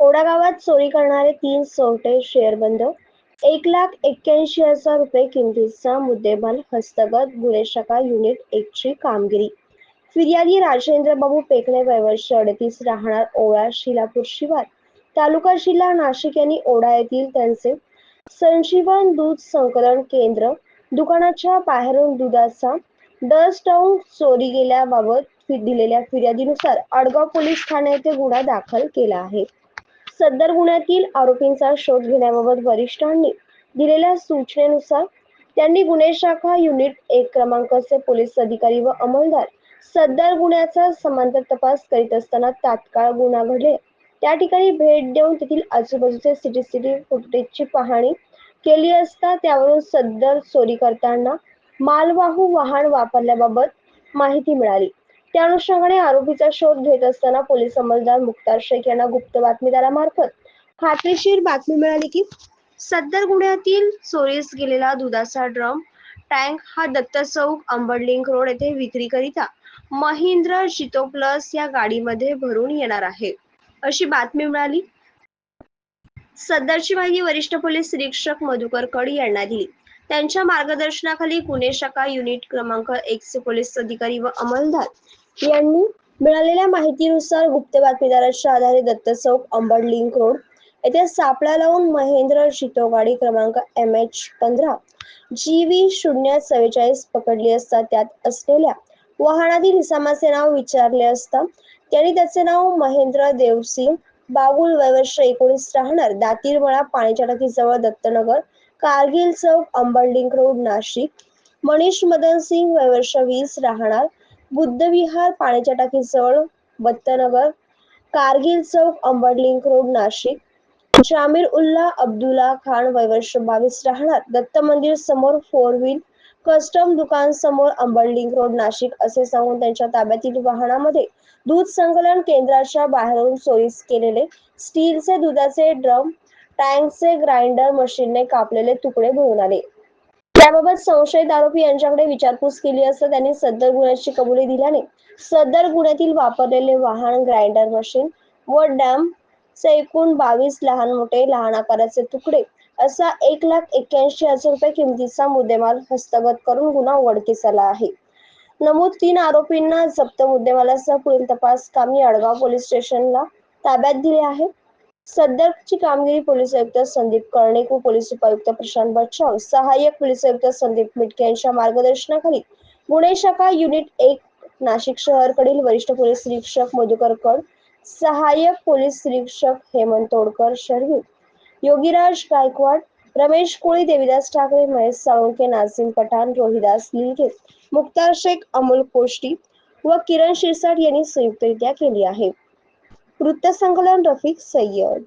ओडागावात चोरी करणारे तीन चोरटे शेअरबंद एक लाख एक्क्याऐंशी हजार रुपये किमतीचा मुद्देमाल हस्तगत गुन्हे शाखा युनिट एकची कामगिरी. फिर्यादी राजेंद्र बाबू पेकणे वयवर्ष अडतीस राहणार ओळा शिलापूर शिवार. तालुका जिल्हा नाशिक यांनी ओढा येथील त्यांचे संजीवन दूध संकलन केंद्र दुकानाच्या बाहेरून दुधाचा डस्ट चोरी गेल्याबाबत दिलेल्या फिर्यादीनुसार आडगाव पोलीस ठाणे येथे गुन्हा दाखल केला आहे. सदर गुन्ह्यातील आरोपींचा शोध घेण्याबाबत वरिष्ठांनी दिलेल्या सूचनेनुसार त्यांनी गुन्हे शाखा युनिट एक क्रमांकाचे पोलीस अधिकारी व अंमलदार सदर गुन्ह्याचा समांतर तपास करीत असताना तात्काळ गुन्हा घडले. त्या ठिकाणी भेट देऊन तेथील आजूबाजूचे सीसीटीव्ही फुटेजची पाहणी केली असता त्यावरून सदर चोरी करताना मालवाहू वाहन वापरल्याबाबत माहिती मिळाली. त्या अनुषंगाने आरोपीचा शोध घेत असताना पोलीस अंमलदार मुक्तार शेख यांना गुप्त बातमीदारामार्फत खात्रीशीर बातमी मिळाली की सदर गुन्ह्यातील चोरीस गेलेला दुधाचा ड्रम टँक हा दत्त चौक अंबडलिंक रोड येथे विक्रीकरिता महिंद्र जितो प्लस या गाडीमध्ये भरून येणार आहे. अशी बातमी मिळाली. सदरची माहिती वरिष्ठ पोलीस निरीक्षक मधुकर कड यांना दिली. त्यांच्या मार्गदर्शनाखाली पुणे शाखा युनिट क्रमांक एक पोलीस अधिकारी व अंमलदार यांनी मिळालेल्या माहितीनुसार गुप्त बातमीदाराच्या आधारे दत्त चौक अंबड लिंक रोड येथे सापळा लावून महेंद्र शितोगाडी क्रमांक एम एच पंधरा जी व्ही शून्य चव्वेचाळीस पकडली असता त्यात असलेल्या वाहनातील इसामाचे नाव विचारले असता त्यांनी त्याचे नाव महेंद्र देवसिंग बागुल वयवर्ष एकोणीस राहणार दातीरमळा पाण्याच्या टाकीजवळ दत्तनगर कारगिल चौक अंबरलिंक रोड नाशिक. मनीष मदन सिंग वयवर्ष वीस राहणार. बुद्धविहार पाण्याच्या टाकीजवळ बत्तनगर. कारगिल चौक अंबरलिंक रोड नाशिक. जामीर उल्ला अब्दुल्ला खान वयवर्ष बावीस राहणार. दत्त मंदिर समोर फोर व्हील कस्टम दुकान समोर अंबरलिंक रोड नाशिक असे सांगून त्यांच्या ताब्यातील वाहनामध्ये दूध संकलन केंद्राच्या बाहेरून चोरीस केलेले स्टीलचे दुधाचे ड्रम टँकचे ग्राइंडर मशीनने कापलेले तुकडे घेऊन आले. त्याबाबत संशयित आरोपी यांच्याकडे विचारपूस केली असता त्यांनी सदर गुन्ह्याची कबुली दिल्याने सदर गुन्ह्यातील वापरलेले वाहन ग्राइंडर मशीन व डॅम चे एकूण बावीस लहान मोठे लहान आकाराचे तुकडे असा एक लाख एक्क्याऐंशी हजार रुपये किमतीचा मुद्देमाल हस्तगत करून गुन्हा उघडकीस आला आहे. नमूद तीन आरोपींना जप्त मुद्देमालासह पुढील तपास कामी अडगाव पोलीस स्टेशनला ताब्यात दिले आहे. सदरची कामगिरी पोलीस आयुक्त संदीप कर्णिक व पोलीस उपायुक्त प्रशांत बच्चाव सहाय्यक पोलीस आयुक्त संदीप मिटके यांच्या मार्गदर्शनाखाली गुन्हे शाखा युनिट एक नाशिक शहरकडील वरिष्ठ पोलीस निरीक्षक मधुकर कड सहाय्यक पोलीस निरीक्षक हेमंत तोडकर शर्वी योगीराज गायकवाड रमेश कोळी देवीदास ठाकरे महेश साळुंके नाझीम पठाण रोहिदास लिलके मुक्तार शेख अमोल कोष्टी व किरण शिरसाट यांनी संयुक्तरित्या केली आहे. कृत्यसंकलन रफिक सय्यद.